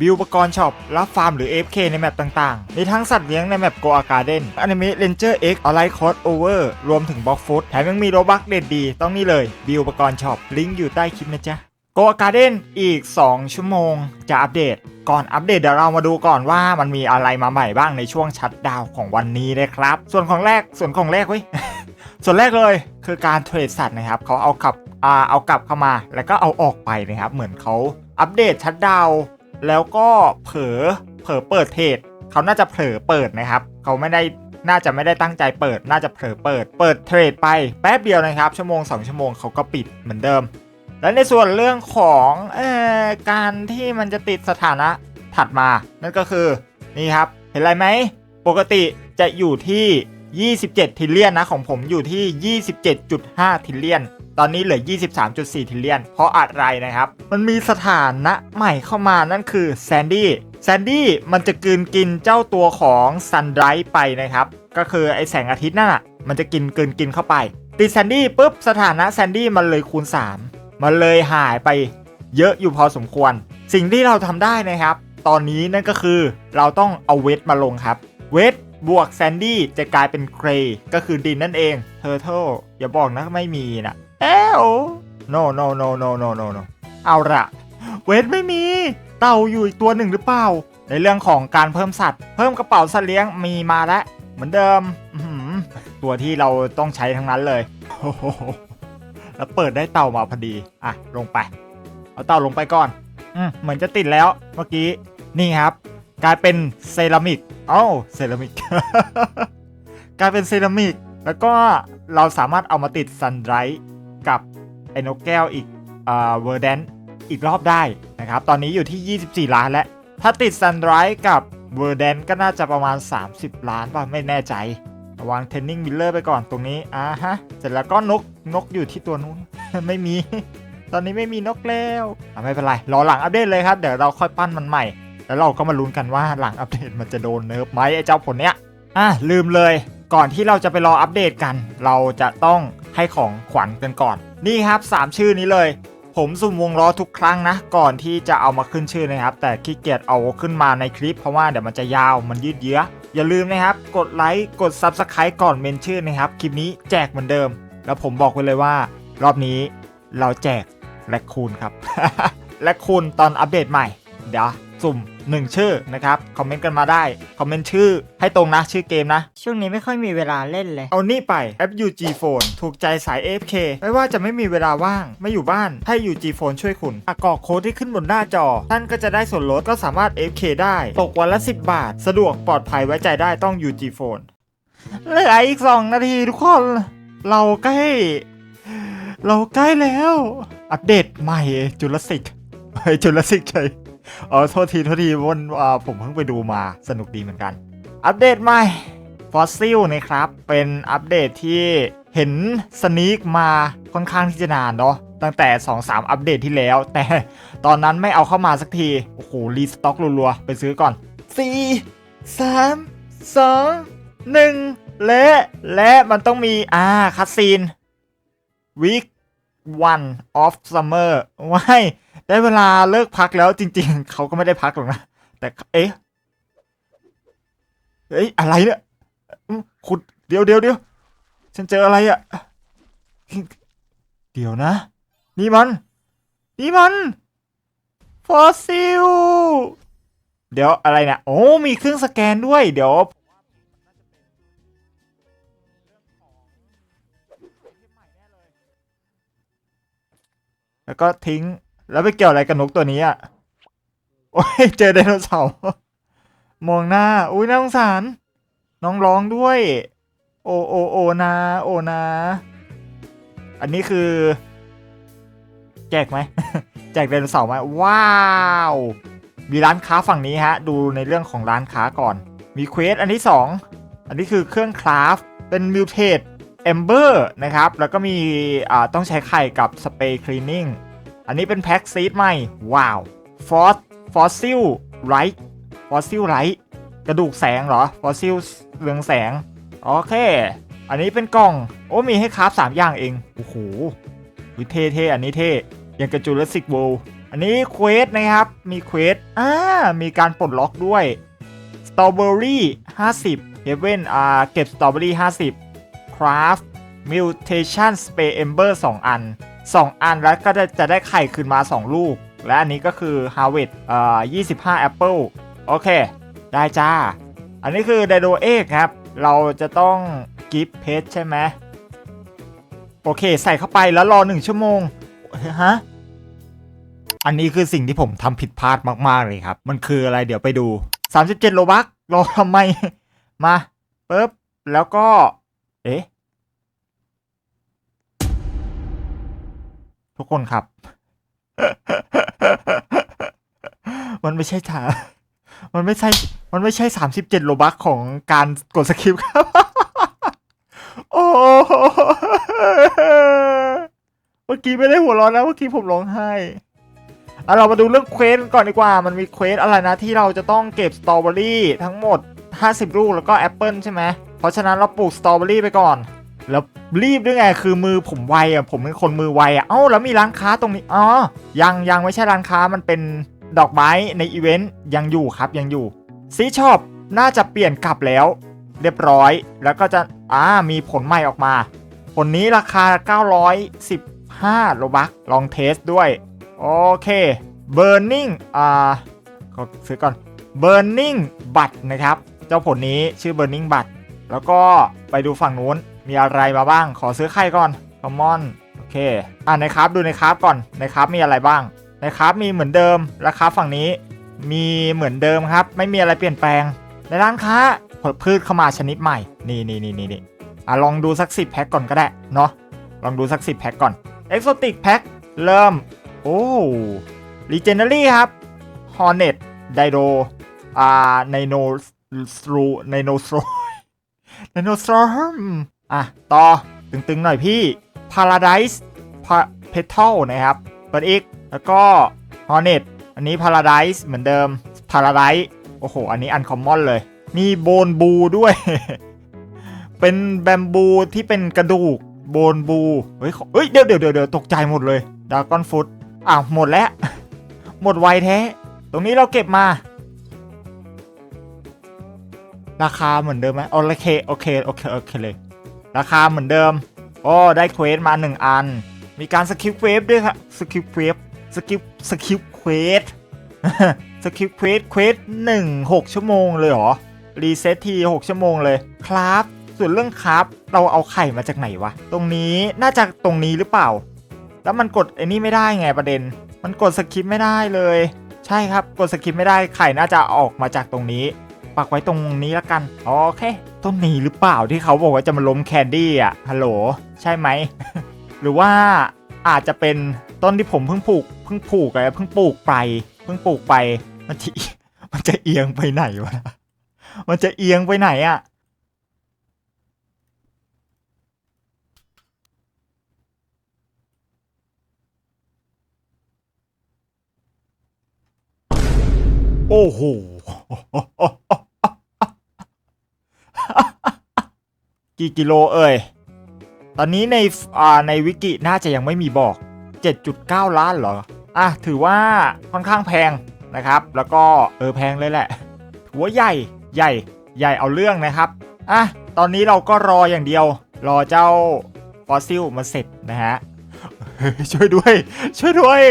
บิวอุปกรณ์ช็อปรับฟาร์มหรือ AFK ในแมปต่างๆ มีทั้งสัตว์เลี้ยงในแมปโกอาการ์เด้นอนิเมะเลนเจอร์เอ็กออนไลน์คอสโอเวอร์รวมถึงบล็อกฟุตแถมยังมีโรบักเด็ดดี ต้องนี่เลย บิวอุปกรณ์ช็อปลิงก์อยู่ใต้คลิปนะจ๊ะโกอาการ์เด้นอีก 2 ชั่วโมง จะอัปเดต ก่อนอัปเดตเดี๋ยวเรามาดูก่อนว่ามันมีอะไรมาใหม่บ้างในช่วงชัดดาวของวันนี้นะครับ ส่วนของแรกส่วนของแรกเว้ยส่วนแรกเลยคือการเทรดสัตว์นะครับเขาเอากลับเอากลับเข้ามา แล้วก็เอาออกไปนะครับเหมือนเขาอัปเดตชัดดาว แล้วก็เผลอเผลอเปิดเทรดเขาน่าจะเผลอเปิดนะครับ เขาไม่ได้น่าจะไม่ได้ตั้งใจเปิด น่าจะเผลอเปิด เปิดเทรดไปแป๊บเดียวนะครับ ชั่วโมง 2 ชั่วโมงเขาก็ปิดเหมือนเดิม และในส่วนเรื่องของออการที่มันจะติดสถานะถัดมา นั่นก็คือนี่ครับ เห็นอะไรไหม ปกติจะอยู่ที่ 27 ทิลเลียนนะ ของผมอยู่ที่ 27.5 ทิลเลียน ตอนนี้เหลือ 23.4 ทิลเลียน เพราะอะไรนะครับ มันมีสถานะใหม่เข้ามานั่นคือแซนดี้แซนดี้มันจะกลืนกินเจ้าตัวของซันไดร์ไปนะครับ ก็คือไอแสงอาทิตย์นั่นน่ะมันจะกินกลืนกินเข้าไป ติดแซนดี้ปุ๊บสถานะแซนดี้มันเลยคูณ 3 มันเลยหายไปเยอะอยู่พอสมควร สิ่งที่เราทำได้นะครับ ตอนนี้นั่นก็คือเราต้องเอาเวทมาลงครับ เวท บวกแซนดี้จะกลายเป็นเกรย์ก็คือดินนั่นเองเทอร์เทลอย่าบอกนะไม่มีนะเอ้ว no no no no no no no เอาละเวทไม่มี เต่าอยู่อีกตัวหนึ่งหรือเปล่า ในเรื่องของการเพิ่มสัตว์ เพิ่มกระเป๋าสัตว์เลี้ยงมีมาแล้ว เหมือนเดิมตัวที่เราต้องใช้ทั้งนั้นเลยแล้วเปิดได้เต่ามาพอดี อะ ลงไป เอาเต่าลงไปก่อน อืมเหมือนจะติดแล้วเมื่อกี้ นี่ครับ กลายเป็นเซรามิกเอ้าเซรามิก กลายเป็นเซรามิก แล้วก็เราสามารถเอามาติดซันไรท์กับไอ้นกแก้วอีกอ่าเวอร์แดนอีกรอบได้นะครับ ตอนนี้อยู่ที่ 24 ล้านแล้ว ถ้าติดซันไรท์กับเวอร์แดนก็น่าจะประมาณ 30 ล้านป่ะ ไม่แน่ใจ วางเทนนิงมิลเลอร์ไปก่อนตรงนี้ อ่าฮะ เสร็จแล้วก็นกนกอยู่ที่ตัวนู้น ไม่มี ตอนนี้ไม่มีนกแล้ว ไม่เป็นไร รอหลังอัปเดตเลยครับ เดี๋ยวเราค่อยปั้นมันใหม่ แล้วเราก็มาลุ้นกันว่าหลังอัปเดตมันจะโดนเนิร์ฟไหมไอ้เจ้าผลเนี้ยอะลืมเลยก่อนที่เราจะไปรออัปเดตกัน เราจะต้องให้ของขวัญกันก่อน นี่ครับ 3 ชื่อนี้เลย ผมสุ่มวงล้อทุกครั้งนะ ก่อนที่จะเอามาขึ้นชื่อนะครับ แต่ขี้เกียจเอาขึ้นมาในคลิปเพราะว่าเดี๋ยวมันจะยาวมันยืดเยื้อ อย่าลืมนะครับ กดไลค์กด Subscribe ก่อนเมนชื่อนะครับ คลิปนี้แจกเหมือนเดิม แล้วผมบอกไว้เลยว่า รอบนี้เราแจกแลคคูนครับ แลคคูนตอนอัปเดตใหม่ เดี๋ยว สุ่ม 1 ชื่อนะครับ คอมเมนต์กันมาได้ คอมเมนต์ชื่อให้ตรงนะ ชื่อเกมนะ ช่วงนี้ไม่ค่อยมีเวลาเล่นเลย เอานี่ไป FUG Phone ถูกใจสาย AFK ไม่ว่าจะไม่มีเวลาว่าง ไม่อยู่บ้าน ให้ UG Phone ช่วยคุณอะกรอกโค้ดที่ขึ้นบนหน้าจอ ท่านก็จะได้ส่วนลดก็สามารถ AFK ได้ ตกวันละ 10 บาท สะดวกปลอดภัยไว้ใจได้ต้อง UG Phone เหลืออีก 2 นาทีทุกคน เราใกล้เราใกล้แล้ว อัปเดตใหม่จุลศิกเฮ้ยจุลศิกเฉ ยอ๋อโทษทีโทษทีวันอ่าผมเพิ่งไปดูมาสนุกดีเหมือนกัน อัปเดตใหม่ฟอสซิลนะครับ เป็นอัปเดตที่เห็นสนีกมาค่อนข้างที่จะนานเนาะตั้งแต่ 2-3 อัปเดตที่แล้ว แต่ตอนนั้นไม่เอาเข้ามาสักที โอ้โห รีสต็อกรัวๆ ไปซื้อก่อน 4 3 2 1 และ และมันต้องมี อ่าคัสซีน week one of summer ว้าย ได้เวลาเลิกพักแล้วจริง ๆ เขาก็ไม่ได้พักหรอกนะ แต่เอ๊ะเฮ้ยอะไรเนี่ยอืมขุดเดี๋ยวเดี๋ยวเดี๋ยวฉันเจออะไรอะ่ะ เดี๋ยวนะ นี่มัน นี่มัน ฟอสซิล เดี๋ยวอะไรเนี่ยโอ้มีเครื่องสแกนด้วย เดี๋ยวแล้วก็ทิ้ง แล้วไปเกี่ยวอะไรกับนกตัวนี้อะ โอ้ยเจอไดโนเสาร์มองหน้า อุ้ยน่าสงสาร น้องร้องด้วย โอโอโอนา โอนา อันนี้คือ แจกไหม แจกไดโนเสาร์ไหมว้าว มีร้านค้าฝั่งนี้ฮะ ดูในเรื่องของร้านค้าก่อน มีเควสอันที่ 2 อันนี้คือเครื่องคราฟ เป็นมิวเทสเอมเบอร์นะครับ แล้วก็มี อ่า ต้องใช้ไข่กับสเปรย์คลีนนิ่ง อันนี้เป็นแพ็กซีดใหม่ ว้าวฟอสฟอสซิลไรท์ฟอสซิลไรท์กระดูกแสงเหรอฟอสซิลเรืองแสง โอเค อันนี้เป็นกล่อง โอ้มีให้คราฟสามอย่างเอง โอ้โหเท่เท่อันนี้เท่ยังกระจูเลสิกโวอันนี้เควสนะครับ มีเควสอ่ามีการปลดล็อกด้วยสตรอเบอรี่50เฮเว่นอ่าเก็บสตรอเบอรี่50คราฟ mutation spray ember 2อัน 2 อันแล้วก็จะจะได้ไข่คืนมา 2 ลูก และอันนี้ก็คือ harvest อ่า25 apple โอเค ได้จ้า อันนี้คือไดโดเอกครับ เราจะต้องกิฟเพชใช่ไหมโอเค ใส่เข้าไปแล้วรอ 1 ชั่วโมงฮะอันนี้คือสิ่งที่ผมทำผิดพลาดมาก ๆ เลยครับ มันคืออะไรเดี๋ยวไปดู 37 โลบักรอทำไม มาปึ๊บแล้วก็ เอ๊ะ ทุกคนครับ มันไม่ใช่ถามันไม่ใช่ มันไม่ใช่37โลบักของการกดสกิปครับ โอ้เมื่อกี้ไม่ได้หัวร้อนนะ เมื่อกี้ผมร้องไห้อะเรามาดูเรื่องเควสก่อนดีกว่า มันมีเควสอะไรนะที่เราจะต้องเก็บสตรอเบอรี่ทั้งหมด 50 ลูกแล้วก็แอปเปิลใช่ไหม เพราะฉะนั้นเราปลูกสตรอเบอรี่ไปก่อน แล้วรีบด้วยไงคือมือผมไวอะผมเป็นคนมือไวอะเอ้าแล้วมีร้านค้าตรงนี้อ๋อยังยังไม่ใช่ร้านค้ามันเป็นดอกไม้ในอีเวนต์ยังอยู่ครับยังอยู่ซีช็อปน่าจะเปลี่ยนกลับแล้ว เรียบร้อย แล้วก็จะอ่ามีผลใหม่ออกมา ผลนี้ราคา 915โลบักลองเทสด้วย โอเค Burning อ่าขอซื้อก่อน Burning บัตนะครับ เจ้าผลนี้ชื่อ Burning บัตแล้วก็ไปดูฝั่งนู้น มีอะไรมาบ้าง ขอซื้อไข่ก่อน Common โอเค อ่าในครับดูในครับก่อนในครับมีอะไรบ้าง ในครับมีเหมือนเดิมราคาฝั่งนี้ มีเหมือนเดิมครับ ไม่มีอะไรเปลี่ยนแปลง ในร้านค้าผลพืชเข้ามาชนิดใหม่ นี่นี่นี่นี่นี่อะลองดูสักสิบแพ็คก่อนก็ได้เนาะลองดูสักสิบแพ็คก่อน Exotic Pack เริ่ม โอ้ Legendary ครับ Hornet Dido อ่า Nino Stru Nino Stru Nino Storm อะ ต่อ ตึงๆ หน่อยพี่ Paradise Petal นะครับ เปิดอีก แล้วก็ Hornet อันนี้ Paradise เหมือนเดิม Paradise โอ้โห อันนี้ Uncommon เลย มีโบนบูด้วย เป็นแบมบูที่เป็นกระดูกโบนบู เฮ้ยเฮ้ยเดี๋ยวเดี๋ยวเดี๋ยวเดี๋ยวตกใจหมดเลยดากอนฟุตอ้าว หมดแล้ว หมดไวแท้ ตรงนี้เราเก็บมา ราคาเหมือนเดิมไหมโอเค โอเค โอเค โอเคเลย ราคาเหมือนเดิม โอ้ ได้เควสมา 1 อัน มีการสกิปเควสด้วยครับสกิปเควสสกิปสกิปเควสสกิปเควสเควสหนึ่งหกชั่วโมงเลยเหรอ รีเซ็ตที6ชั่วโมงเลยครับส่วนเรื่องครับเราเอาไข่มาจากไหนวะ ตรงนี้น่าจะตรงนี้หรือเปล่า แล้วมันกดไอ้นี่ไม่ได้ไงประเด็น มันกดสกิปไม่ได้เลย ใช่ครับกดสกิปไม่ได้ไข่น่าจะออกมาจากตรงนี้ ปักไว้ตรงนี้แล้วกันโอเค ต้นนี้หรือเปล่าที่เขาบอกว่าจะมาล้มแคนดี้อะฮัลโหลใช่ไหม หรือว่าอาจจะเป็นต้นที่ผมเพิ่งปลูกเพิ่งปลูกอะไรเพิ่งปลูกไป เพิ่งปลูกไปมันจะมันจะเอียงไปไหนวะมันจะเอียงไปไหนอะโอ้โห กี่กิโลเอ่ย ตอนนี้ในอ่าในวิกิน่าจะยังไม่มีบอก 7.9 ล้านเหรอ อะถือว่าค่อนข้างแพงนะครับ แล้วก็เออแพงเลยแหละถือว่าใหญ่ใหญ่ใหญ่เอาเรื่องนะครับ อะตอนนี้เราก็รออย่างเดียว รอเจ้าฟอสซิลมาเสร็จนะฮะเฮ้ยช่วยด้วย ช่วยด้วย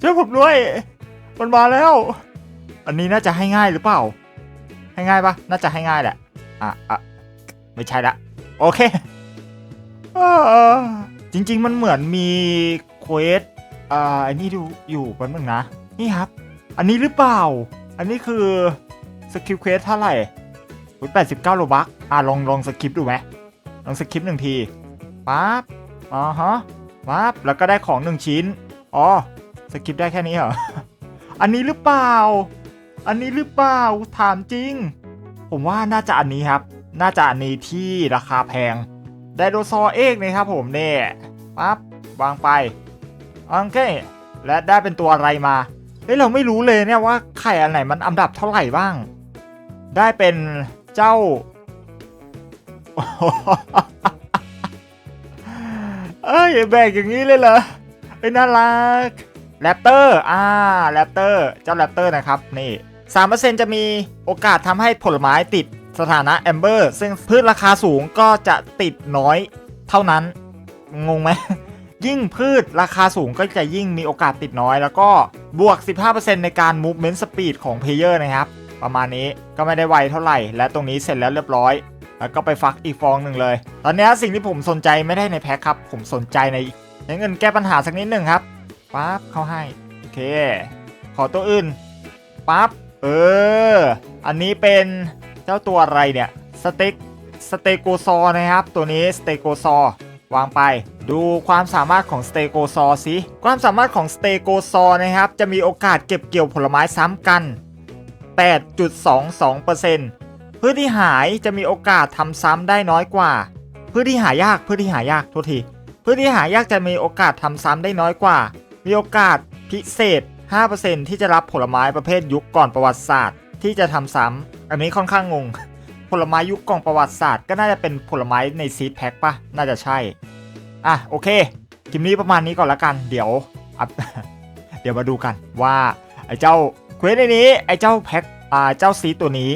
ช่วยผมด้วย มันมาแล้ว อันนี้น่าจะให้ง่ายหรือเปล่า ให้ง่ายปะน่าจะให้ง่ายแหละ อะอะไม่ใช่ละ โอเคอจริง ๆ มันเหมือนมีเควสอ่าอันนี้ดูอยู่แป๊บนึงนะ นี่ครับ อันนี้หรือเปล่า อันนี้คือสกิลเควสเท่าไหร่89โลบักอะลองลองสกิปดูไหมลองสกิปหนึ่งทีปั๊บอ๋อฮะปั๊บแล้วก็ได้ของหนึ่งชิ้น อ๋อสกิปได้แค่นี้เหรอ อันนี้หรือเปล่า อันนี้หรือเปล่า ถามจริง ผมว่าน่าจะอันนี้ครับ น่าจะอันนี้ที่ราคาแพงไดโนเสาร์เอกนะครับผมเนี่ยปั๊บวางไปโอเคและได้เป็นตัวอะไรมาเฮ้ยเราไม่รู้เลยเนี่ยว่าไข่อันไหนมันอันดับเท่าไหร่บ้าง ได้เป็นเจ้าเอ้ยแบกอย่างนี้เลยเหรอเอ้ยน่ารักแรปเตอร์อ่าแรปเตอร์เจ้าแรปเตอร์นะครับนี่3%จะมีโอกาสทำให้ผลไม้ติด สถานะแอมเบอร์ซึ่งพืชราคาสูงก็จะติดน้อยเท่านั้น งงไหม ยิ่งพืชราคาสูงก็จะยิ่งมีโอกาสติดน้อย แล้วก็บวก 15%ในการ movement speed ของเพลเยอร์นะครับ ประมาณนี้ก็ไม่ได้ไวเท่าไหร่ และตรงนี้เสร็จแล้วเรียบร้อย แล้วก็ไปฟักอีกฟองหนึ่งเลย ตอนนี้สิ่งที่ผมสนใจไม่ได้ในแพ็คครับ ผมสนใจในใช้เงินแก้ปัญหาสักนิดหนึ่งครับปั๊บเข้าให้โอเค ขอตัวอื่นปั๊บเออ อันนี้เป็น เจ้าตัวอะไรเนี่ยสเต็กสเตโกซอนะครับ ตัวนี้สเตโกซอวางไป ดูความสามารถของสเตโกซอสิความสามารถของสเตโกซอนะครับ จะมีโอกาสเก็บเกี่ยวผลไม้ซ้ำกัน 8.22%พืชที่หายจะมีโอกาสทำซ้ำได้น้อยกว่าพืชที่หายากพืชที่หายากโทษทีพืชที่หายากจะมีโอกาสทำซ้ำได้น้อยกว่า มีโอกาสพิเศษ 5%ที่จะรับผลไม้ประเภทยุคก่อนประวัติศาสตร์ ที่จะทำซ้ำ อันนี้ค่อนข้างงง ผลไม้ยุคก่อนประวัติศาสตร์ก็น่าจะเป็นผลไม้ในซีดแพ็คปะน่าจะใช่ อะโอเค คลิปนี้ประมาณนี้ก่อนละกัน เดี๋ยว เดี๋ยวมาดูกันว่าไอ้เจ้าเควสในนี้ ไอ้เจ้าแพ็คอ่าเจ้าซีตัวนี้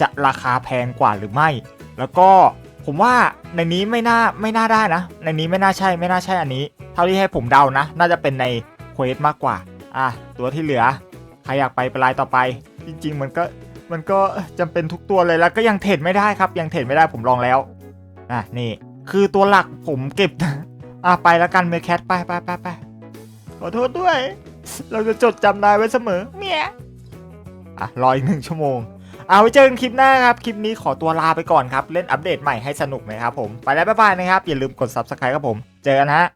จะราคาแพงกว่าหรือไม่ แล้วก็ผมว่าในนี้ไม่น่าไม่น่าได้นะ ในนี้ไม่น่าใช่ไม่น่าใช่อันนี้ เท่าที่ให้ผมเดานะ น่าจะเป็นในเควสมากกว่า อะตัวที่เหลือใครอยากไปปลายต่อไป จริง ๆ มันก็ มันก็จำเป็นทุกตัวเลยแล้วก็ยังเทรดไม่ได้ครับยังเทรดไม่ได้ผมลองแล้วอะนี่คือตัวหลักผมเก็บอะไปแล้วกันเมแคทไปไปไปไปขอโทษด้วย เราจะจดจำนายไว้เสมอเมียอะรออีกหนึ่งชั่วโมง เอาไว้เจอกันคลิปหน้าครับ คลิปนี้ขอตัวลาไปก่อนครับ เล่นอัปเดตใหม่ให้สนุกนะครับผม ไปแล้วบ๊ายบายนะครับ อย่าลืมกด subscribe ครับผม เจอกันฮะ